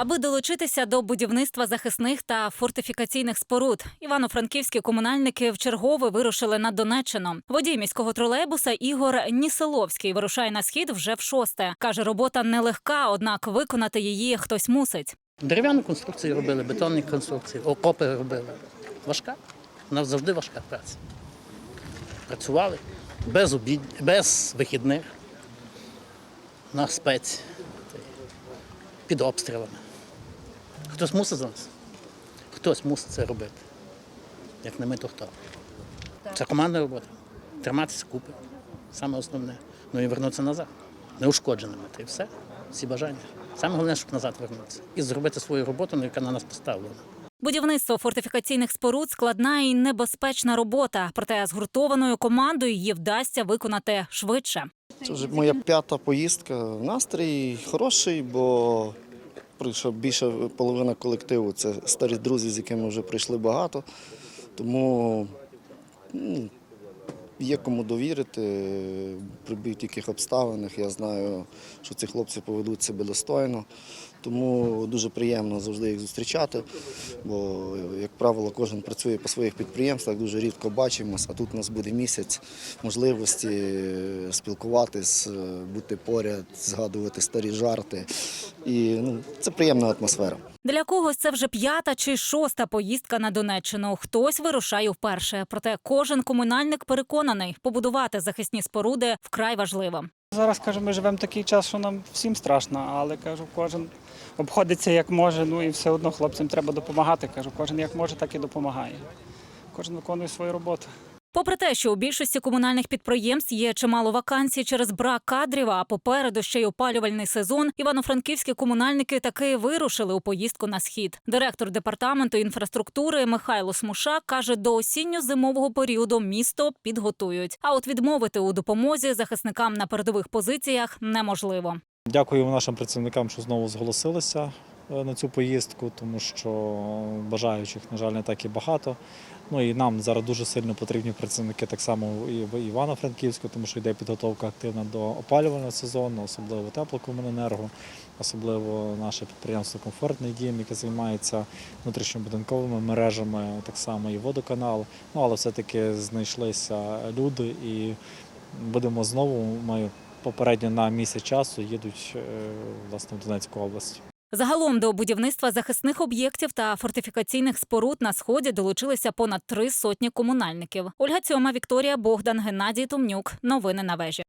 Аби долучитися до будівництва захисних та фортифікаційних споруд, івано-франківські комунальники вчергове вирушили на Донеччину. Водій міського тролейбуса Ігор Нісиловський вирушає на схід вже в шосте. каже, робота нелегка, однак виконати її хтось мусить. Дерев'яні конструкції робили, бетонні конструкції, окопи робили. Важка. У завжди важка праця. Працювали без обід, без вихідних на спеці, під обстрілами. Хтось мусить за нас. Хтось мусить це робити. Як не ми, то хто. Це командна робота. Триматися купи. Саме основне. Ну і вернутися назад. Неушкодженими. Та й все. Всі бажання. Саме головне, щоб назад вернутися. І зробити свою роботу, ну, яка на нас поставлена. Будівництво фортифікаційних споруд складна і небезпечна робота, проте згуртованою командою її вдасться виконати швидше. Це вже моя п'ята поїздка. Настрій хороший, бо прийшов більше половина колективу. Це старі друзі, з якими вже прийшли багато. Тому ну, є кому довірити при будь-яких обставинах. Я знаю, що ці хлопці поведуть себе достойно. Тому дуже приємно завжди їх зустрічати. Бо, як правило, кожен працює по своїх підприємствах, дуже рідко бачимося, а тут у нас буде місяць можливості спілкуватись, бути поряд, згадувати старі жарти. І ну, це приємна атмосфера. Для когось це вже п'ята чи шоста поїздка на Донеччину. Хтось вирушає вперше. Проте кожен комунальник переконаний, побудувати захисні споруди вкрай важливо. Зараз кажу, ми живемо такий час, що нам всім страшно, але кажу, кожен обходиться як може. Ну і все одно хлопцям треба допомагати. Кажу, кожен як може, так і допомагає. Кожен виконує свою роботу. Попри те, що у більшості комунальних підприємств є чимало вакансій через брак кадрів, а попереду ще й опалювальний сезон, івано-франківські комунальники таки вирушили у поїздку на схід. Директор департаменту інфраструктури Михайло Смушак каже, до осінньо-зимового періоду місто підготують. А от відмовити у допомозі захисникам на передових позиціях неможливо. Дякую нашим працівникам, що знову зголосилися на цю поїздку, тому що бажаючих, на жаль, не так і багато. Ну і нам зараз дуже сильно потрібні працівники так само і в Івано-Франківську, тому що йде підготовка активна до опалювального сезону, особливо теплокомуненерго, особливо наше підприємство Комфортний дім, яке займається внутрішньобудинковими мережами, так само і водоканал. Ну але все-таки знайшлися люди і будемо знову. Ми попередньо на місяць часу їдуть е, власне в Донецьку область. Загалом до будівництва захисних об'єктів та фортифікаційних споруд на сході долучилися понад три сотні комунальників. Ольга Цьома, Вікторія Богдан, Геннадій Томнюк. Новини на вежі.